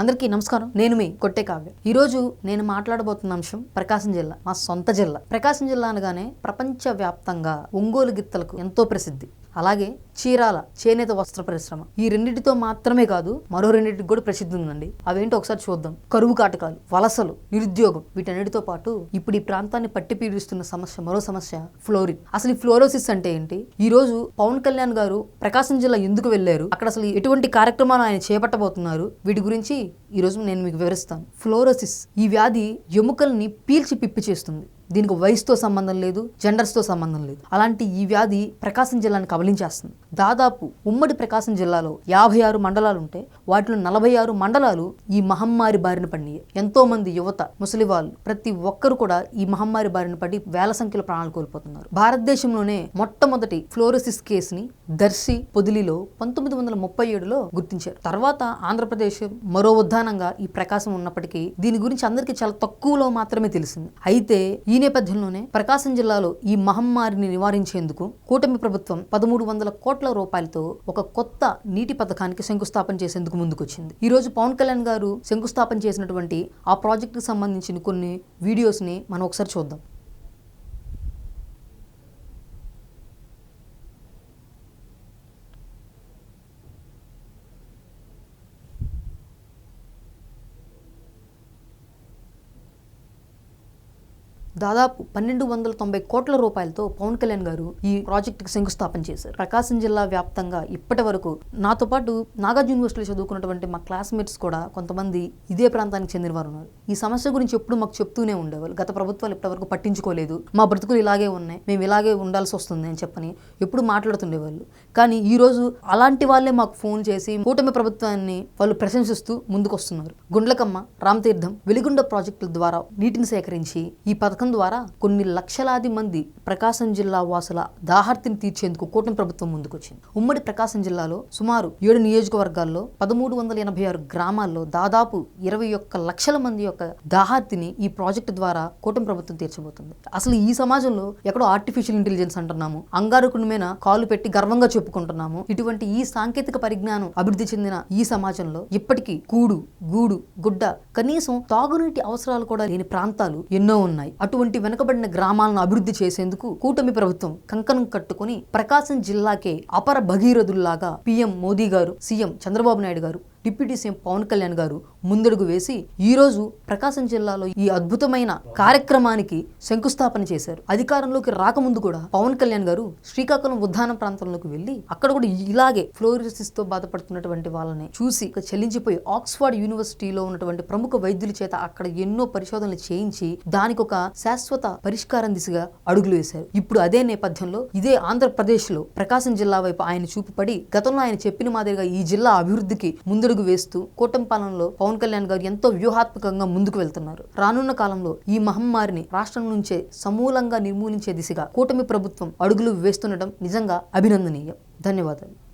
అందరికీ నమస్కారం. నేను మీ కొట్టే కావ్య. ఈరోజు నేను మాట్లాడబోతున్న అంశం ప్రకాశం జిల్లా మా సొంత జిల్లా. ప్రకాశం జిల్లా అనగానే ప్రపంచ వ్యాప్తంగా ఒంగోలు గిత్తలకు ఎంతో ప్రసిద్ధి. అలాగే చీరాల చేనేత వస్త్ర పరిశ్రమ. ఈ రెండింటితో మాత్రమే కాదు మరో రెండింటికి కూడా ప్రసిద్ధి ఉందండి. అవేంటో ఒకసారి చూద్దాం. కరువు కాటకాలు వలసలు నిరుద్యోగం వీటన్నిటితో పాటు ఇప్పుడు ఈ ప్రాంతాన్ని పట్టి పీడిస్తున్న సమస్య మరో సమస్య ఫ్లోరిన్. అసలు ఈ ఫ్లోరోసిస్ అంటే ఏంటి? ఈ రోజు పవన్ కళ్యాణ్ గారు ప్రకాశం జిల్లా ఎందుకు వెళ్ళారు అక్కడ అసలు ఎటువంటి కార్యక్రమాలు ఆయన చేపట్టబోతున్నారు? వీటి గురించి ఈ రోజు నేను మీకు వివరిస్తాను. ఫ్లోరోసిస్ ఈ వ్యాధి ఎముకల్ని పీల్చి పిప్పి చేస్తుంది. దీనికి వయసుతో సంబంధం లేదు జెండర్స్తో సంబంధం లేదు. అలాంటి ఈ వ్యాధి ప్రకాశం జిల్లాను కబలించేస్తుంది దాదాపు ఉమ్మడి ప్రకాశం జిల్లాలో యాభై ఆరు మండలాలు ఉంటే వాటిలో నలభై ఆరు మండలాలు ఈ మహమ్మారి బారిన పడినాయి. ఎంతో మంది యువత ముసలి వాళ్ళు ప్రతి ఒక్కరు కూడా ఈ మహమ్మారి బారిన పడి వేల సంఖ్యలో ప్రాణాలు కోల్పోతున్నారు. భారతదేశంలోనే మొట్టమొదటి ఫ్లోరోసిస్ కేసుని దర్శి పొదిలిలో పంతొమ్మిది వందల ముప్పై ఏడులో గుర్తించారు. తర్వాత ఆంధ్రప్రదేశ్ మరో ఉద్దానంగా ఈ ప్రకాశం ఉన్నప్పటికీ దీని గురించి అందరికీ చాలా తక్కువలో మాత్రమే తెలిసింది. అయితే ఈ ఈ నేపథ్యంలోనే ప్రకాశం జిల్లాలో ఈ మహమ్మారిని నివారించేందుకు కూటమి ప్రభుత్వం పదమూడు వందల కోట్ల రూపాయలతో ఒక కొత్త నీటి పథకానికి శంకుస్థాపన చేసేందుకు ముందుకొచ్చింది. ఈ రోజు పవన్ కళ్యాణ్ గారు శంకుస్థాపన చేసినటువంటి ఆ ప్రాజెక్టుకు సంబంధించిన కొన్ని వీడియోస్ని మనం ఒకసారి చూద్దాం. దాదాపు పన్నెండు వందల తొంభై కోట్ల రూపాయలతో పవన్ కళ్యాణ్ గారు ఈ ప్రాజెక్టుకి శంకుస్థాపన చేశారు. ప్రకాశం జిల్లా వ్యాప్తంగా ఇప్పటి వరకు నాతో పాటు నాగార్జున యూనివర్సిటీలో చదువుకున్నటువంటి మా క్లాస్మేట్స్ కూడా కొంతమంది ఇదే ప్రాంతానికి చెందిన వారు ఉన్నారు. ఈ సమస్య గురించి ఎప్పుడు మాకు చెప్తూనే ఉండేవాళ్ళు. గత ప్రభుత్వాలు ఇప్పటివరకు పట్టించుకోలేదు. మా బ్రతుకులు ఇలాగే ఉన్నాయి. మేము ఇలాగే ఉండాల్సి వస్తుంది అని చెప్పని ఎప్పుడు మాట్లాడుతుండేవాళ్ళు. కానీ ఈ రోజు అలాంటి వాళ్ళే మాకు ఫోన్ చేసి కూటమి ప్రభుత్వాన్ని వాళ్ళు ప్రశంసిస్తూ ముందుకు వస్తున్నారు గుండ్లకమ్మ రామతీర్థం వెలిగుండ ప్రాజెక్టుల ద్వారా నీటిని సేకరించి ఈ పథకం ద్వారా కొన్ని లక్షలాది మంది ప్రకాశం జిల్లా వాసుల దాహార్తిని తీర్చేందుకు కూటమి ప్రభుత్వం ముందుకొచ్చింది. ఉమ్మడి ప్రకాశం జిల్లాలో సుమారు ఏడు నియోజకవర్గాల్లో పదమూడు వందల ఎనభై ఆరు గ్రామాల్లో దాదాపు ఇరవై ఒక్క లక్షల మంది యొక్క దాహార్తిని ఈ ప్రాజెక్టు ద్వారా కూటమి ప్రభుత్వం తీర్చబోతుంది. అసలు ఈ సమాజంలో ఎక్కడో ఆర్టిఫిషియల్ ఇంటెలిజెన్స్ అంటున్నాము అంగారకుడి మీద కాలు పెట్టి గర్వంగా చెప్పుకుంటున్నాము. ఇటువంటి ఈ సాంకేతిక పరిజ్ఞానం అభివృద్ధి చెందిన ఈ సమాజంలో ఇప్పటికీ కూడు గూడు గుడ్డ కనీసం తాగునీటి అవసరాలు కూడా లేని ప్రాంతాలు ఎన్నో ఉన్నాయి. అటువంటి వెనుకబడిన గ్రామాలను అభివృద్ధి చేసేందుకు కూటమి ప్రభుత్వం కంకణం కట్టుకుని ప్రకాశం జిల్లాకే అపర భగీరథుల్లాగా పీఎం మోదీ గారు సీఎం చంద్రబాబు నాయుడు గారు డిప్యూటీ సీఎం పవన్ కళ్యాణ్ గారు ముందడుగు వేసి ఈ రోజు ప్రకాశం జిల్లాలో ఈ అద్భుతమైన కార్యక్రమానికి శంకుస్థాపన చేశారు. అధికారంలోకి రాకముందు కూడా పవన్ కళ్యాణ్ గారు శ్రీకాకుళం ఉద్దానం ప్రాంతంలోకి వెళ్ళి అక్కడ కూడా ఇలాగే ఫ్లోరిసిస్తో బాధపడుతున్నటువంటి వాళ్ళని చూసి చెల్లించిపోయి ఆక్స్ఫర్డ్ యూనివర్సిటీలో ఉన్నటువంటి ప్రముఖ వైద్యుల చేత అక్కడ ఎన్నో పరిశోధనలు చేయించి దానికి ఒక శాశ్వత పరిష్కారం దిశగా అడుగులు వేశారు. ఇప్పుడు అదే నేపథ్యంలో ఇదే ఆంధ్రప్రదేశ్లో ప్రకాశం జిల్లా వైపు ఆయన చూపుపడి గతంలో ఆయన చెప్పిన మాదిరిగా ఈ జిల్లా అభివృద్ధికి అడుగు వేస్తూ కూటమి పాలనలో పవన్ కళ్యాణ్ గారు ఎంతో వ్యూహాత్మకంగా ముందుకు వెళ్తున్నారు. రానున్న కాలంలో ఈ మహమ్మారిని రాష్ట్రం నుంచే సమూలంగా నిర్మూలించే దిశగా కూటమి ప్రభుత్వం అడుగులు వేస్తుండటం నిజంగా అభినందనీయం. ధన్యవాదాలు.